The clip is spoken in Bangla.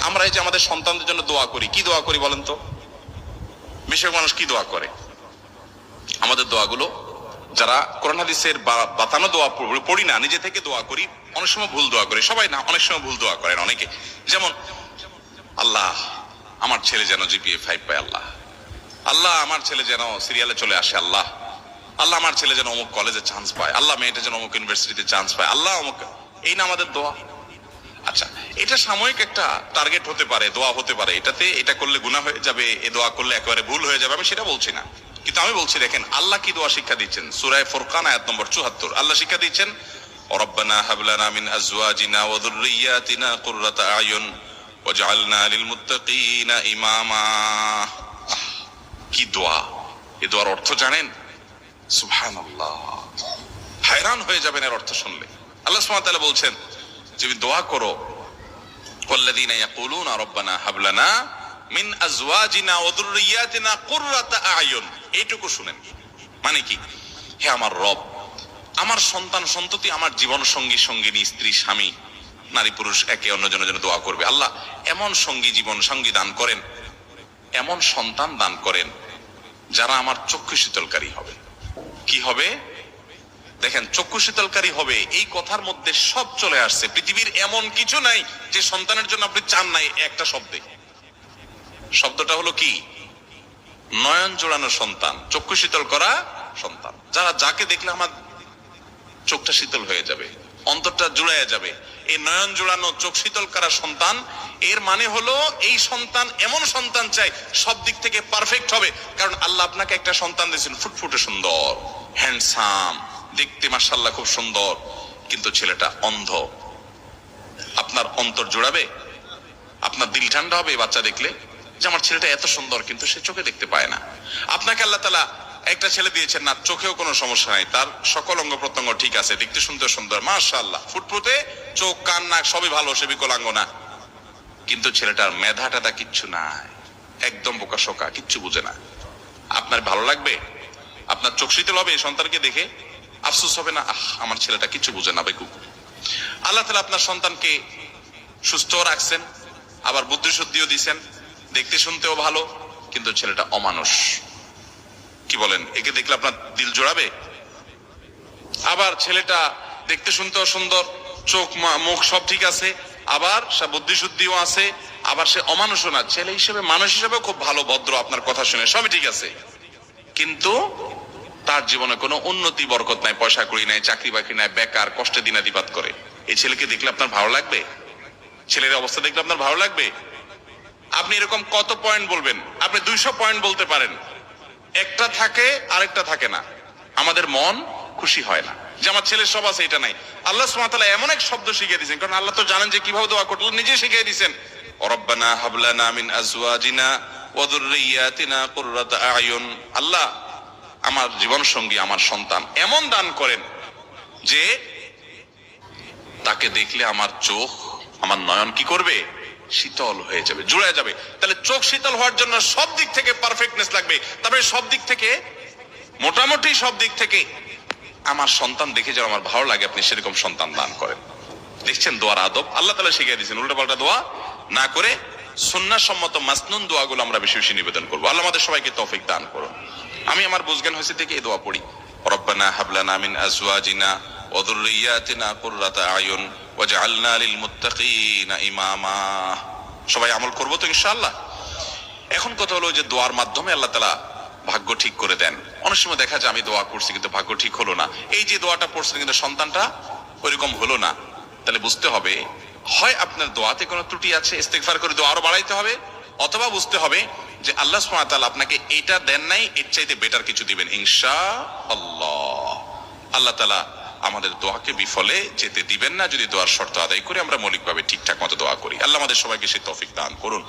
আমরা এই যে আমাদের সন্তানদের জন্য দোয়া করি, কি দোয়া করি বলেন তো? বেশিরভাগ মানুষ কি দোয়া করে? আমাদের দোয়াগুলো যারা কোরআন হাদিসের বা- বাতানো দোয়া পড়ি না, নিজে থেকে দোয়া করি, অনেক সময় ভুল দোয়া করি, সবাই না, অনেক সময় ভুল দোয়া করেন অনেকে। যেমন, আল্লাহ, আমার ছেলে যেন জিপিএ ফাইভ পায়, আল্লাহ। আল্লাহ, আমার ছেলে যেন সিরিয়ালে চলে আসে, আল্লাহ। আল্লাহ, আমার ছেলে যেন অমুক কলেজে চান্স পায়, আল্লাহ, মেয়েটা যেন অমুক ইউনিভার্সিটিতে চান্স পায়, আল্লাহ, অমুক এই না আমাদের দোয়া। আচ্ছা এটা সাময়িক একটা টার্গেট হতে পারে, দোয়া হতে পারে। এটাতে এটা করলে গুনাহ হয়ে যাবে, এ দোয়া করলে একেবারে ভুল হয়ে যাবে, আমি সেটা বলছি না। কিন্তু আমি বলছি, দেখেন, আল্লাহ কি দোয়া শিক্ষা দিচ্ছেন? সুরায় ফুরকান, আয়াত নম্বর চুহাত্তর আল্লাহ শিক্ষা দিচ্ছেন রব্বানা হাবলানা মিন আজওয়াজিনা ওয়া যুররিয়াতিনা কুররাতা আয়ুন ওয়াজআলনা লিল মুত্তাকিনা ইমামা। কি দোয়া? এ দোয়ার অর্থ জানেন? সুবহানাল্লাহ। হায়রান হয়ে যাবেন এর অর্থ শুনলে। আল্লাহ সুবহানাহু ওয়া তাআলা বলছেন, তুমি দোয়া করো এইটুকু শুনেন। মানে কি? হে আমার রব, আমার সন্তান সন্ততি আমার জীবন সঙ্গী, সঙ্গিনী, স্ত্রী, স্বামী, নারী, পুরুষ, একে অন্যজনের জন্য দোয়া করবে। আল্লাহ এমন সঙ্গী, জীবন সঙ্গী দান করেন, এমন সন্তান দান করেন, যারা আমার চক্ষু শীতলকারী হবে। কি হবে? দেখেন, চক্ষু শীতলকারী হবে, এই কথার মধ্যে সব চলে আসছে। পৃথিবীর এমন কিছু নাই যে সন্তানের জন্য আপনি চান নাই একটা শব্দে। শব্দটা হলো কি? নয়ন জোড়ানো সন্তান, চক্ষু শীতল করা সন্তান। যারা যাকে দেখলে আমার চোখটা শীতল হয়ে যাবে, অন্তরটা জুড়াইয়া যাবে, এই নয়ন জোড়ানো, চোখ শীতল করা সন্তান, এর মানে হলো এই সন্তান এমন সন্তান চাই, সব দিক থেকে পারফেক্ট হবে। কারণ আল্লাহ আপনাকে একটা সন্তান দিয়েছেন, ফুটফুটে সুন্দর হ্যান্ডসাম দেখতে মাসাল্লাহ খুব সুন্দর, কিন্তু ছেলেটা অন্ধ। আপনার অন্তর জোড়াবে, আপনার দিল ঠান্ডা হবে বাচ্চা দেখলে যে আমার ছেলেটা এত সুন্দর, কিন্তু সে চোখে দেখতে পায় না। আপনাকে আল্লাহ তালা একটা ছেলে দিয়েছেন না, চোখেও কোনো সমস্যা নাই, তার সকল অঙ্গ প্রত্যঙ্গ ঠিক আছে, দেখতে শুনতে সুন্দর, মাশাআল্লাহ। ফুটফুটে, চোখ, কান, নাক, সবই ভালো, সে বিকলাঙ্গ না কিন্তু ছেলেটার মেধা টেধা কিচ্ছু নাই, একদম বোকা শোকা, কিচ্ছু বুঝে না। আপনার ভালো লাগবে? আপনার চোখ শীতল হবে সন্তানকে দেখে? আফসোস হবে না, আহ, আমার ছেলেটা কিছু বুঝে না বেকুব। আল্লাহ তালা আপনার সন্তানকে সুস্থ রাখছেন, আবার বুদ্ধি শুদ্ধিও দিছেন। দেখতে শুনতেও ভালো, কিন্তু ছেলেটা অমানুষ। কি বলেন, একে দেখলে আপনার দিল জোড়াবে? আবার ছেলেটা দেখতে শুনতেও সুন্দর, চোখ মুখ সব ঠিক আছে, আবার সে বুদ্ধি শুদ্ধিও আছে, আবার সে অমানুষও না। ছেলে হিসেবে, মানুষ হিসেবে খুব ভালো, ভদ্র, আপনার কথা শুনে। সবই ঠিক আছে। কিন্তু তার জীবনে কোনো উন্নতি বরকত নাই পয়সা করি নাই চাকরি বাকরি নাই বেকার কষ্টে দিনাদিপাত করে। এই ছেলেকে দেখলে আপনার ভালো লাগবে? ছেলের অবস্থা দেখলে আপনার ভালো লাগবে? আপনি এরকম কত পয়েন্ট বলবেন? আপনি দুইশো পয়েন্ট বলতে পারেন। একটা থাকে আরেকটা থাকে না। আমাদের মন খুশি হয় না। যে আমার ছেলের সব আছে এটা নাই। আল্লাহ সুমাতালা এমন এক শব্দ শিখিয়ে দিয়েছেন কারণ আল্লাহ তো জানেন যে কীভাবে দোয়া হয়, নিজে শিখিয়ে দিয়েছেন। রব্বানা হাবলানা মিন আজওয়াজিনা ওয়া যুররিয়াতিনা কুররাতা আয়ুন। আল্লাহ আমার জীবন সঙ্গী আমার সন্তান এমন দান করেন যে তাকে দেখলে আমার চোখ, আমার নয়ন কি করবে? শীতল হয়ে যাবে জুড়ে যাবে। তাহলে চোখ শীতল হওয়ার জন্য সব দিক থেকে পারফেক্টনেস লাগবে। তারপরে সব দিক থেকে, মোটামুটি সব দিক থেকে আমার সন্তান দেখে যেন আমার ভালো লাগে, আপনি সেরকম সন্তান দান করেন। দেখছেন দোয়ার আদব? আল্লাহ তালা শিখিয়ে দিয়েছেন উল্টা পাল্টা দোয়া না করে সুন্না সম্মত মাসনুন দোয়াগুলো আমরা বেশি বেশি নিবেদন করব। আল্লাহ আমাদের সবাইকে তৌফিক দান করুন। আমি আমার বুঝজ্ঞান হয়েছে থেকে এই দোয়া পড়ি। রব্বানা হাবলানা মিন আজওয়াজিনা ওয়া যুররিয়াতিনা কুররাতা আয়ুন ওয়াজআলনা লিল মুত্তাকিনা ইমামা। সবাই আমল করব তো ইনশাআল্লাহ। এখন কথা হলো যে দোয়ার মাধ্যমে আল্লাহ তালা ভাগ্য ঠিক করে দেন। অনেক সময় দেখা যায় আমি দোয়া করছি কিন্তু ভাগ্য ঠিক হলো না। এই যে দোয়াটা পড়ছেন কিন্তু সন্তানটা ওইরকম হলো না। তাহলে বুঝতে হবে, হয় আপনার দোয়াতে কোনো ত্রুটি আছে, ইস্তেগফার করে দোয়া আরও বাড়াইতে হবে, অথবা বুঝতে হবে যে আল্লাহ সুমাতাল আপনাকে এটা দেন নাই, এর চাইতে বেটার কিছু দিবেন। ইনশা আল্লাহ আল্লাহ তালা আমাদের দোয়াকে বিফলে যেতে দিবেন না, যদি দোয়ার শর্ত আদায় করে আমরা মৌলিকভাবে ঠিকঠাক মতো দোয়া করি। আল্লাহ আমাদের সবাইকে সে তফিক দান করুন।